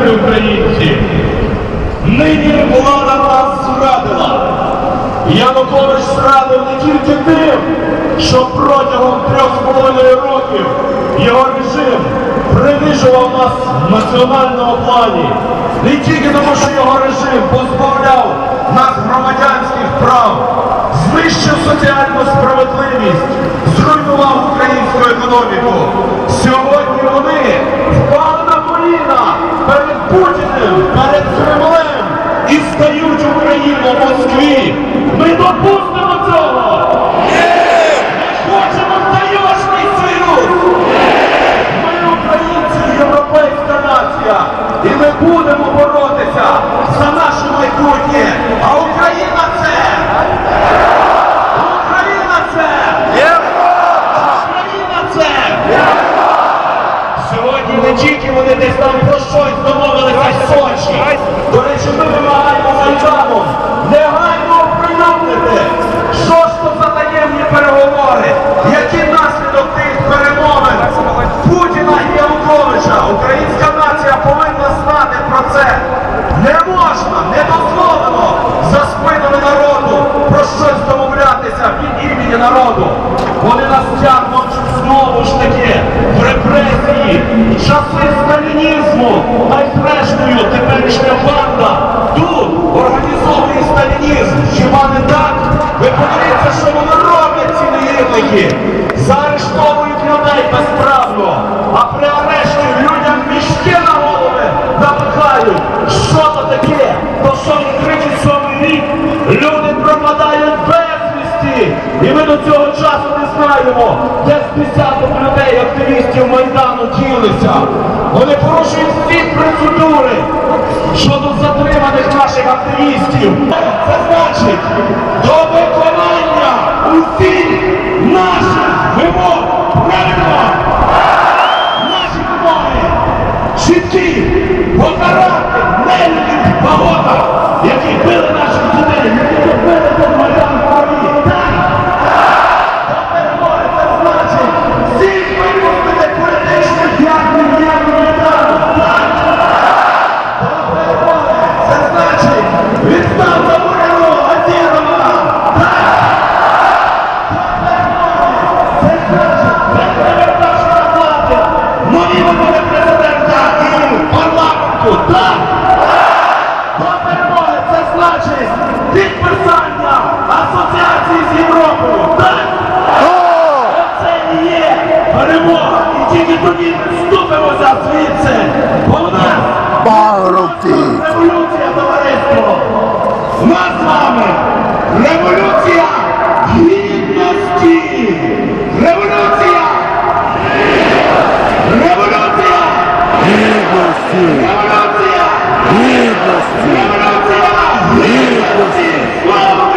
добрі українці, нині влада нас зрадила. Янукович зрадив не тільки тим, що протягом трьох з половиною років його режим принижував нас в національному плані, не тільки тому, що його режим позбавляв нас громадянських прав, знищив соціальну справедливість, зруйнував українську економіку. Сьогодні вони. Не тільки вони десь там про щось домовилися Сочі. До речі, ми вимагаємо Майданом негайно оприлюднити, що ж то за таємні переговори, який наслідок тих перемовин Путіна і Януковича. Українська нація повинна знати про це. Не можна, не дозволено за спинами народу про щось домовлятися від імені народу. Вони нас тягнуть знову ж таки часи сталінізму, зрештою теперішня банда тут організовує сталінізм. Хіба не так? Ви подивіться, що вони роблять ці негідники. Заарештовують людей безправно, а при арешті людям мішки на голови напихають. Що то таке? То що в 37 рік люди пропадають безвісті. І ми до цього часу не знаємо, де з десяток людей, активістів Майдану ділися. Вони порушують всі процедури щодо затриманих наших активістів. Це значить до Так! До перемоги це значить підписання асоціації з Європою. Так! Оце і є перемога. І тільки тоді вступимося звідси. Deus, Deus, Deus.